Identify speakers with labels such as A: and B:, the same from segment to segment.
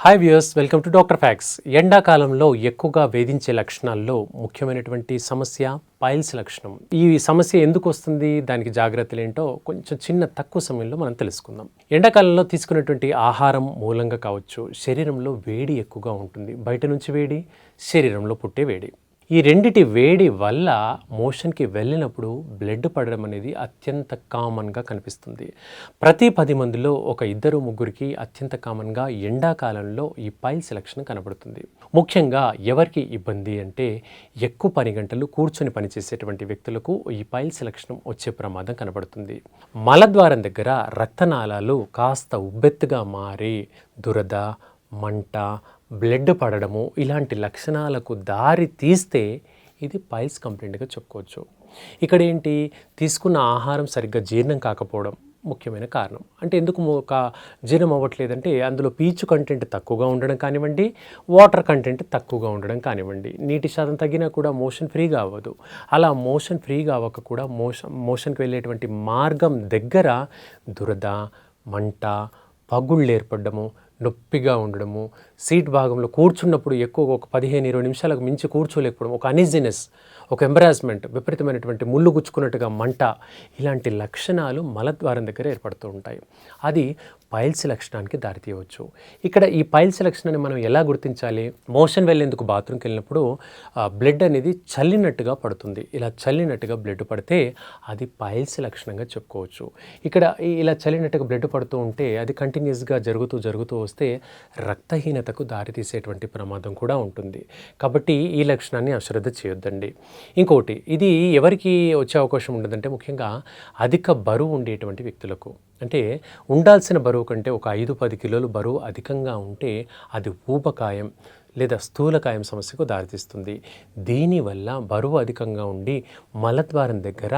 A: Hi viewers welcome to doctor facts ఎండాకాలంలో ఎక్కువగా వేధించే లక్షణాల్లో ముఖ్యమైనటువంటి సమస్య పైల్స్ లక్షణం. ఈ సమస్య ఎందుకు వస్తుంది? దానికి జాగ్రత్తలు ఏంటో కొంచెం చిన్న తక్కువ సమయంలో మనం తెలుసుకుందాం. ఎండాకాలంలో తీసుకున్నటువంటి ఆహారం మూలంగా కావచ్చు. శరీరంలో వేడి ఎక్కువగా ఉంటుంది. బయట నుంచి వేడి శరీరంలో పుట్టే వేడి. ఈ రెండిటి వేడి వల్ల మోషన్కి వెళ్ళినప్పుడు బ్లడ్ పడడం అనేది అత్యంత కామన్గా కనిపిస్తుంది. ప్రతి పది మందిలో ఒక ఇద్దరు ముగ్గురికి అత్యంత కామన్గా ఎండాకాలంలో ఈ పైల్స్ లక్షణం కనబడుతుంది. ముఖ్యంగా ఎవరికి ఇబ్బంది అంటే ఎక్కువ పని గంటలు కూర్చొని పనిచేసేటువంటి వ్యక్తులకు ఈ పైల్స్ లక్షణం వచ్చే ప్రమాదం కనబడుతుంది. మలద్వారం దగ్గర రక్తనాళాలు కాస్త ఉబ్బెత్తుగా మారి దురద మంట బ్లడ్ పడడము ఇలాంటి లక్షణాలకు దారి తీస్తే ఇది పైల్స్ కంప్లైంట్గా చెప్పుకోవచ్చు. ఇక్కడ ఏంటి? తీసుకున్న ఆహారం సరిగ్గా జీర్ణం కాకపోవడం ముఖ్యమైన కారణం. అంటే ఎందుకు ఒక జీర్ణం అవ్వట్లేదంటే అందులో పీచు కంటెంట్ తక్కువగా ఉండడం కానివ్వండి వాటర్ కంటెంట్ తక్కువగా ఉండడం కానివ్వండి. నీటి శాతం తగ్గినా కూడా మోషన్ ఫ్రీగా అవ్వదు. అలా మోషన్ ఫ్రీగా అవ్వక కూడా మోషన్ మోషన్కి వెళ్ళేటువంటి మార్గం దగ్గర దురద మంట పగుళ్ళు ఏర్పడము నొప్పిగా ఉండడము సీట్ భాగంలో కూర్చున్నప్పుడు ఎక్కువ ఒక పదిహేను ఇరవై నిమిషాలకు మించి కూర్చోలేకపోవడం ఒక అనిజినెస్ ఒక ఎంబరాస్మెంట్ విపరీతమైనటువంటి ముళ్ళు గుచ్చుకున్నట్టుగా మంట ఇలాంటి లక్షణాలు మలద్వారం దగ్గర ఏర్పడుతూ ఉంటాయి. అది పైల్స్ లక్షణానికి దారితీయవచ్చు. ఇక్కడ ఈ పైల్స్ లక్షణాన్ని మనం ఎలా గుర్తించాలి? మోషన్ వెళ్ళేందుకు బాత్రూమ్కి వెళ్ళినప్పుడు బ్లడ్ అనేది చల్లినట్టుగా పడుతుంది. ఇలా చల్లినట్టుగా బ్లడ్ పడితే అది పైల్స్ లక్షణంగా చెప్పుకోవచ్చు. ఇక్కడ ఇలా చల్లినట్టుగా బ్లడ్ పడుతూ ఉంటే అది కంటిన్యూస్గా జరుగుతూ జరుగుతూ వస్తే రక్తహీనతకు దారితీసేటువంటి ప్రమాదం కూడా ఉంటుంది. కాబట్టి ఈ లక్షణాన్ని అశ్రద్ధ చేయొద్దండి. ఇంకోటి ఇది ఎవరికి వచ్చే అవకాశం ఉండదంటే ముఖ్యంగా అధిక బరువు ఉండేటువంటి వ్యక్తులకు. అంటే ఉండాల్సిన బరువు కంటే ఒక ఐదు పది కిలోలు బరువు అధికంగా ఉంటే అది ఊబకాయం లేదా స్థూలకాయం సమస్యకు దారితీస్తుంది. దీనివల్ల బరువు అధికంగా ఉండి మలద్వారం దగ్గర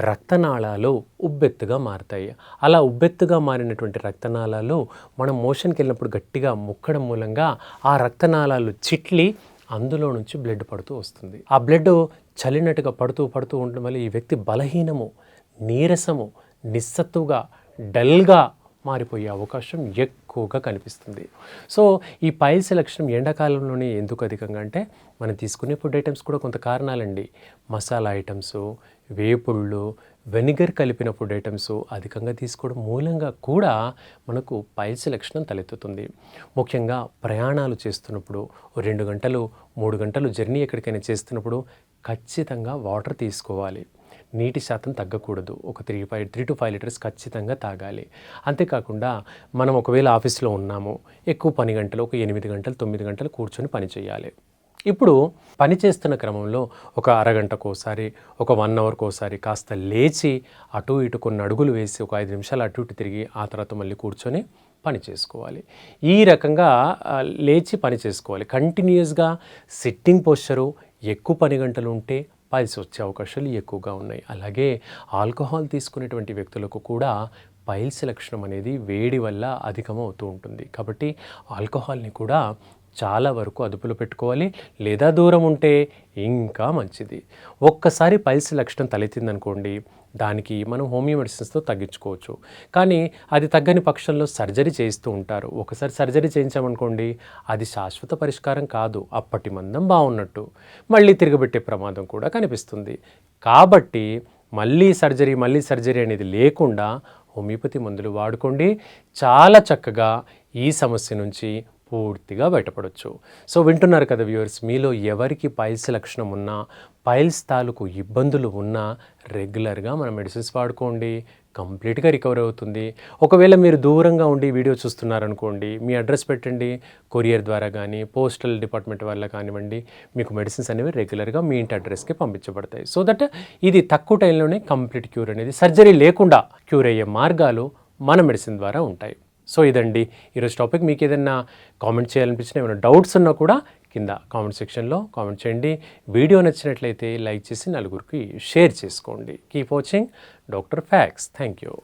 A: రక్తనాళాలు ఉబ్బెత్తుగా మారుతాయి. అలా ఉబ్బెత్తుగా మారినటువంటి రక్తనాళాలు మనం మోషన్కి వెళ్ళినప్పుడు గట్టిగా ముక్కడం మూలంగా ఆ రక్తనాళాలు చిట్లి అందులో నుంచి బ్లడ్ పడుతూ వస్తుంది. ఆ బ్లడ్ చలినట్టుగా పడుతూ పడుతూ ఉండడం వల్ల ఈ వ్యక్తి బలహీనము నీరసము నిస్సత్తుగా డల్గా మారిపోయే అవకాశం ఎక్కువగా కనిపిస్తుంది. సో ఈ పైల్స్ లక్షణం ఎండాకాలంలోనే ఎందుకు అధికంగా అంటే మనం తీసుకునే ఫుడ్ ఐటమ్స్ కూడా కొంత కారణాలండి. మసాలా ఐటమ్స్ వేపుళ్ళు వెనిగర్ కలిపిన ఫుడ్ ఐటమ్స్ అధికంగా తీసుకోవడం మూలంగా కూడా మనకు పైల్స్ లక్షణం తలెత్తుతుంది. ముఖ్యంగా ప్రయాణాలు చేస్తున్నప్పుడు రెండు గంటలు మూడు గంటలు జర్నీ ఎక్కడికైనా చేస్తున్నప్పుడు ఖచ్చితంగా వాటర్ తీసుకోవాలి. నీటి శాతం తగ్గకూడదు. ఒక three five three to five litres ఖచ్చితంగా తాగాలి. అంతేకాకుండా మనం ఒకవేళ ఆఫీస్లో ఉన్నాము ఎక్కువ పని గంటలు ఒక ఎనిమిది గంటలు తొమ్మిది గంటలు కూర్చొని పని చేయాలి. ఇప్పుడు పని చేస్తున్న క్రమంలో ఒక అరగంటకోసారి ఒక వన్ అవర్కోసారి కాస్త లేచి అటు ఇటు కొన్ని అడుగులు వేసి ఒక ఐదు నిమిషాలు అటు ఇటు తిరిగి ఆ తర్వాత మళ్ళీ కూర్చొని పని చేసుకోవాలి. ఈ రకంగా లేచి పని చేసుకోవాలి. కంటిన్యూస్గా సిట్టింగ్ పోస్చరు ఎక్కువ పని గంటలు ఉంటే పైల్స్ వచ్చే అవకాశాలు ఎక్కువగా ఉన్నాయి. అలాగే ఆల్కహాల్ తీసుకునేటువంటి వ్యక్తులకు కూడా పైల్స్ లక్షణం అనేది వేడి వల్ల అధికమవుతూ ఉంటుంది. కాబట్టి ఆల్కహాల్ని కూడా చాలా వరకు అదుపులో పెట్టుకోవాలి. లేదా దూరం ఉంటే ఇంకా మంచిది. ఒక్కసారి పైల్స్ లక్షణం తలెత్తిందనుకోండి దానికి మనం హోమియో మెడిసిన్స్తో తగ్గించుకోవచ్చు. కానీ అది తగ్గని పక్షంలో సర్జరీ చేయిస్తూ ఉంటారు. ఒకసారి సర్జరీ చేయించామనుకోండి అది శాశ్వత పరిష్కారం కాదు. అప్పటి మందం బాగున్నట్టు. మళ్ళీ తిరగబెట్టే ప్రమాదం కూడా కనిపిస్తుంది. కాబట్టి మళ్ళీ సర్జరీ మళ్ళీ సర్జరీ అనేది లేకుండా హోమియోపతి మందులు వాడుకోండి. చాలా చక్కగా ఈ సమస్య నుంచి పూర్తిగా బయటపడవచ్చు సో వింటున్నారు కదా వ్యూవర్స్ మీలో ఎవరికి పైల్స్ లక్షణం ఉన్నా పైల్స్ తాలూకు ఇబ్బందులు ఉన్నా రెగ్యులర్గా మన మెడిసిన్స్ వాడుకోండి కంప్లీట్గా రికవర్ అవుతుంది. ఒకవేళ మీరు దూరంగా ఉండి వీడియో చూస్తున్నారనుకోండి మీ అడ్రస్ పెట్టండి కొరియర్ ద్వారా కానీ పోస్టల్ డిపార్ట్మెంట్ వల్ల కానివ్వండి మీకు మెడిసిన్స్ అనేవి రెగ్యులర్గా మీ ఇంటి అడ్రస్కి పంపించబడతాయి. సో దట్ ఇది తక్కువ టైంలోనే కంప్లీట్ క్యూర్ అనేది సర్జరీ లేకుండా క్యూర్ అయ్యే మార్గాలు మన మెడిసిన్ ద్వారా ఉంటాయి. సో ఇదండి. ఈరోజు టాపిక్ మీకు ఏదైనా కామెంట్ చేయాలనిపించిన ఏమైనా డౌట్స్ ఉన్నా కూడా కింద కామెంట్ సెక్షన్లో కామెంట్ చేయండి. వీడియో నచ్చినట్లయితే లైక్ చేసి నలుగురికి షేర్ చేసుకోండి. Keep watching. Doctor facts. Thank you